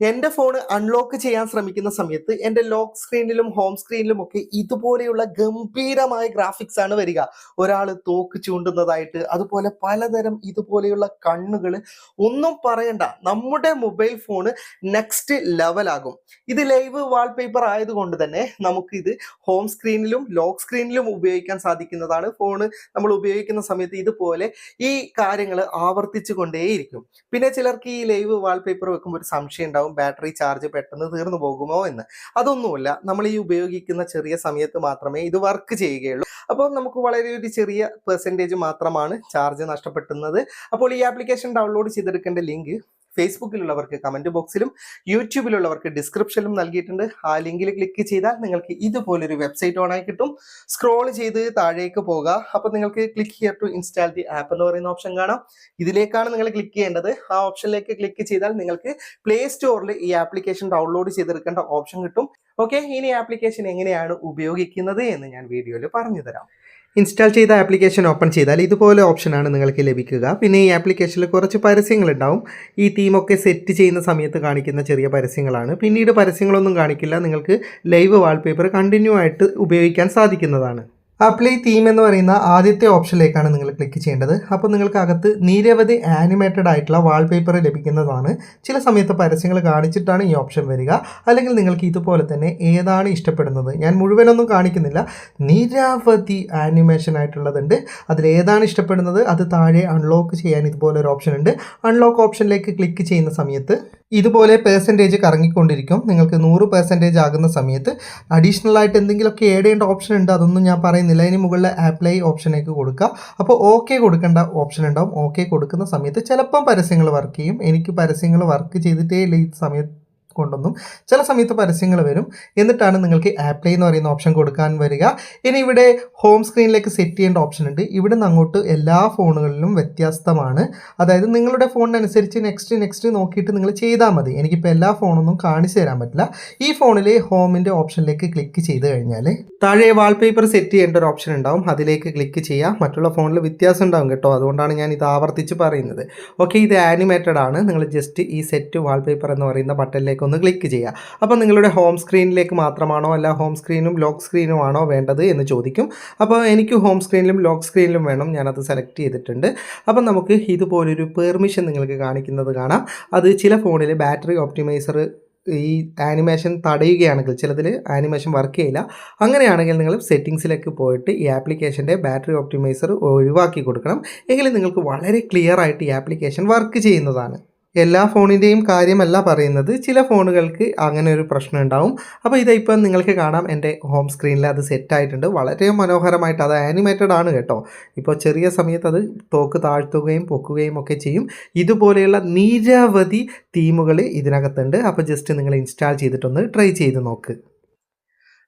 എന്റെ phone unlock ചെയ്യാൻ ശ്രമിക്കുന്ന സമയത്ത് എന്റെ ലോക്ക് സ്ക്രീനിലും ഹോം സ്ക്രീനിലും ഒക്കെ ഇതുപോലെയുള്ള ഗംഭീരമായ ഗ്രാഫിക്സ് ആണ് വരിക. ഒരാൾ തോക്ക് ചൂണ്ടുന്നതായിട്ട് അതുപോലെ പലതരം ഇതുപോലെയുള്ള കണ്ണുകൾ ഒന്നും പറയണ്ട. നമ്മുടെ മൊബൈൽ ഫോണ് നെക്സ്റ്റ് ലെവലാകും ഇത് ലൈവ് വാൾപേപ്പർ ആയതുകൊണ്ട് തന്നെ നമുക്ക് ഇത് ഹോം സ്ക്രീനിലും ലോക്ക് സ്ക്രീനിലും ഉപയോഗിക്കാൻ സാധിക്കുന്നതാണ്. ഫോണ് നമ്മൾ ഉപയോഗിക്കുന്ന സമയത്ത് ഇതുപോലെ ഈ കാര്യങ്ങൾ ആവർത്തിച്ചു കൊണ്ടേയിരിക്കും പിന്നെ ചിലർക്ക് ഈ ലൈവ് വാൾപേപ്പർ വെക്കുമ്പോൾ ഒരു സംശയം ബാറ്ററി ചാർജ് പെട്ടെന്ന് തീർന്നു പോകുമോ എന്ന്. അതൊന്നുമില്ല നമ്മൾ ഈ ഉപയോഗിക്കുന്ന ചെറിയ സമയത്ത് മാത്രമേ ഇത് വർക്ക് ചെയ്യുകയുള്ളൂ. അപ്പോൾ നമുക്ക് വളരെ ഒരു ചെറിയ പെർസെന്റേജ് മാത്രമാണ് ചാർജ് നഷ്ടപ്പെടുന്നത്. അപ്പോൾ ഈ ആപ്ലിക്കേഷൻ ഡൗൺലോഡ് ചെയ്തെടുക്കേണ്ട ലിങ്ക് ഫേസ്ബുക്കിലുള്ളവർക്ക് കമന്റ് ബോക്സിലും യൂട്യൂബിലുള്ളവർക്ക് ഡിസ്ക്രിപ്ഷനിലും നൽകിയിട്ടുണ്ട് ആ ലിങ്കിൽ ക്ലിക്ക് ചെയ്താൽ നിങ്ങൾക്ക് ഇതുപോലൊരു വെബ്സൈറ്റ് ഓണായി കിട്ടും. സ്ക്രോൾ ചെയ്ത് താഴേക്ക് പോകുക അപ്പോൾ നിങ്ങൾക്ക് click here to install the app എന്ന് പറയുന്ന ഓപ്ഷൻ കാണാം. ഇതിലേക്കാണ് നിങ്ങൾ ക്ലിക്ക് ചെയ്യേണ്ടത്. ആ ഓപ്ഷനിലേക്ക് ക്ലിക്ക് ചെയ്താൽ നിങ്ങൾക്ക് പ്ലേ സ്റ്റോറിൽ ഈ ആപ്ലിക്കേഷൻ ഡൗൺലോഡ് ചെയ്തെടുക്കേണ്ട ഓപ്ഷൻ കിട്ടും. ഓക്കെ ഇനി ആപ്ലിക്കേഷൻ എങ്ങനെയാണ് ഉപയോഗിക്കുന്നത് എന്ന് ഞാൻ വീഡിയോയിൽ പറഞ്ഞു തരാം ഇൻസ്റ്റാൾ ചെയ്ത ആപ്ലിക്കേഷൻ ഓപ്പൺ ചെയ്താൽ ഇതുപോലെ ഓപ്ഷനാണ് നിങ്ങൾക്ക് ലഭിക്കുക. പിന്നെ ഈ ആപ്ലിക്കേഷനിൽ കുറച്ച് പരസ്യങ്ങളുണ്ടാവും. ഈ തീമൊക്കെ സെറ്റ് ചെയ്യുന്ന സമയത്ത് കാണിക്കുന്ന ചെറിയ പരസ്യങ്ങളാണ്. പിന്നീട് പരസ്യങ്ങളൊന്നും കാണിക്കില്ല. നിങ്ങൾക്ക് ലൈവ് വാൾപേപ്പർ കണ്ടിന്യൂ ആയിട്ട് ഉപയോഗിക്കാൻ സാധിക്കുന്നതാണ്. അപ്ലൈ തീം എന്ന് പറയുന്ന ആദ്യത്തെ ഓപ്ഷനിലേക്കാണ് നിങ്ങൾ ക്ലിക്ക് ചെയ്യേണ്ടത്. അപ്പോൾ നിങ്ങൾക്ക് അകത്ത് നിരവധി ആനിമേറ്റഡ് ആയിട്ടുള്ള വാൾപേപ്പർ ലഭിക്കുന്നതാണ്. ചില സമയത്ത് പരസ്യങ്ങൾ കാണിച്ചിട്ടാണ് ഈ ഓപ്ഷൻ വരിക. അല്ലെങ്കിൽ നിങ്ങൾക്ക് ഇതുപോലെ തന്നെ ഏതാണ് ഇഷ്ടപ്പെടുന്നത്? ഞാൻ മുഴുവനൊന്നും കാണിക്കുന്നില്ല. നിരവധി ആനിമേഷൻ ആയിട്ടുള്ളതുണ്ട്. അതിലേതാണ് ഇഷ്ടപ്പെടുന്നത്? അത് താഴെ അൺലോക്ക് ചെയ്യാൻ ഇതുപോലൊരു ഓപ്ഷൻ ഉണ്ട്. അൺലോക്ക് ഓപ്ഷനിലേക്ക് ക്ലിക്ക് ചെയ്യുന്ന സമയത്ത് ഇതുപോലെ പേഴ്സന്റേജ് കറങ്ങിക്കൊണ്ടിരിക്കും. നിങ്ങൾക്ക് നൂറ് പേഴ്സന്റേജ് ആകുന്ന സമയത്ത് അഡീഷണൽ ആയിട്ട് എന്തെങ്കിലുമൊക്കെ ആഡ് ചെയ്യേണ്ട ഓപ്ഷൻ ഉണ്ട് അതൊന്നും ഞാൻ പറയുന്നില്ല. അതിന് മുകളിൽ ആപ്ലൈ ഓപ്ഷനേക്ക് കൊടുക്കുക അപ്പോൾ ഓക്കെ കൊടുക്കേണ്ട ഓപ്ഷൻ ഉണ്ടാവും. ഓക്കെ കൊടുക്കുന്ന സമയത്ത് ചിലപ്പം പരസ്യങ്ങൾ വർക്ക് ചെയ്യും. എനിക്ക് പരസ്യങ്ങൾ വർക്ക് ചെയ്തിട്ടേ ഇല്ല ഈ സമയത്ത് കൊണ്ടൊന്നും ചില സമയത്ത് പരസ്യങ്ങൾ വരും. എന്നിട്ടാണ് നിങ്ങൾക്ക് ആപ്ലൈ എന്ന് പറയുന്ന ഓപ്ഷൻ കൊടുക്കാൻ വരിക. ഇനി ഇവിടെ ഹോം സ്ക്രീനിലേക്ക് സെറ്റ് ചെയ്യേണ്ട ഓപ്ഷൻ ഉണ്ട്. ഇവിടെ നിന്ന് അങ്ങോട്ട് എല്ലാ ഫോണുകളിലും വ്യത്യസ്തമാണ്. അതായത് നിങ്ങളുടെ ഫോണിനനുസരിച്ച് നെക്സ്റ്റ് നെക്സ്റ്റ് നോക്കിയിട്ട് നിങ്ങൾ ചെയ്താൽ മതി. എനിക്കിപ്പോൾ എല്ലാ ഫോണൊന്നും കാണിച്ചു തരാൻ പറ്റില്ല. ഈ ഫോണിൽ ഹോമിന്റെ ഓപ്ഷനിലേക്ക് ക്ലിക്ക് ചെയ്ത് കഴിഞ്ഞാൽ താഴെ വാൾപേപ്പർ സെറ്റ് ചെയ്യേണ്ട ഒരു ഓപ്ഷൻ ഉണ്ടാവും. അതിലേക്ക് ക്ലിക്ക് ചെയ്യാം. മറ്റുള്ള ഫോണിൽ വ്യത്യാസം ഉണ്ടാവും കേട്ടോ. അതുകൊണ്ടാണ് ഞാൻ ഇത് ആവർത്തിച്ച് പറയുന്നത്. ഓക്കെ ഇത് ആനിമേറ്റഡ് ആണ്. നിങ്ങൾ ജസ്റ്റ് ഈ സെറ്റ് വാൾപേപ്പർ എന്ന് പറയുന്ന ബട്ടണിലേക്ക് ഒന്ന് ക്ലിക്ക് ചെയ്യുക. അപ്പോൾ നിങ്ങളുടെ ഹോം സ്ക്രീനിലേക്ക് മാത്രമാണോ അല്ല ഹോം സ്ക്രീനും ലോക്ക് സ്ക്രീനും ആണോ വേണ്ടത് എന്ന് ചോദിക്കും. അപ്പോൾ എനിക്ക് ഹോം സ്ക്രീനിലും ലോക്ക് സ്ക്രീനിലും വേണം. ഞാനത് സെലക്ട് ചെയ്തിട്ടുണ്ട്. അപ്പം നമുക്ക് ഇതുപോലൊരു പെർമിഷൻ നിങ്ങൾക്ക് കാണിക്കുന്നത് കാണാം. അത് ചില ഫോണിൽ ബാറ്ററി ഓപ്റ്റിമൈസർ ഈ ആനിമേഷൻ തടയുകയാണെങ്കിൽ ചിലതിൽ ആനിമേഷൻ വർക്ക് ചെയ്യില്ല. അങ്ങനെയാണെങ്കിൽ നിങ്ങൾ സെറ്റിങ്സിലേക്ക് പോയിട്ട് ഈ ആപ്ലിക്കേഷന്റെ ബാറ്ററി ഓപ്റ്റിമൈസർ ഒഴിവാക്കി കൊടുക്കണം. എങ്കിൽ നിങ്ങൾക്ക് വളരെ ക്ലിയർ ആയിട്ട് ഈ ആപ്ലിക്കേഷൻ വർക്ക് ചെയ്യുന്നതാണ്. എല്ലാ ഫോണിന്റെയും കാര്യമല്ല പറയുന്നത്. ചില ഫോണുകൾക്ക് അങ്ങനെ ഒരു പ്രശ്നം ഉണ്ടാവും. അപ്പോൾ ഇതിപ്പം നിങ്ങൾക്ക് കാണാം എന്റെ ഹോം സ്ക്രീനിൽ അത് സെറ്റായിട്ടുണ്ട്. വളരെ മനോഹരമായിട്ട് അത് ആനിമേറ്റഡ് ആണ് കേട്ടോ. ഇപ്പോൾ ചെറിയ സമയത്ത് അത് തോക്ക് താഴ്ത്തുകയും പൊക്കുകയും ഒക്കെ ചെയ്യും. ഇതുപോലെയുള്ള നിരവധി തീമുകൾ ഇതിനകത്തുണ്ട്. അപ്പോൾ ജസ്റ്റ് നിങ്ങൾ ഇൻസ്റ്റാൾ ചെയ്തിട്ടൊന്ന് ട്രൈ ചെയ്ത് നോക്ക്.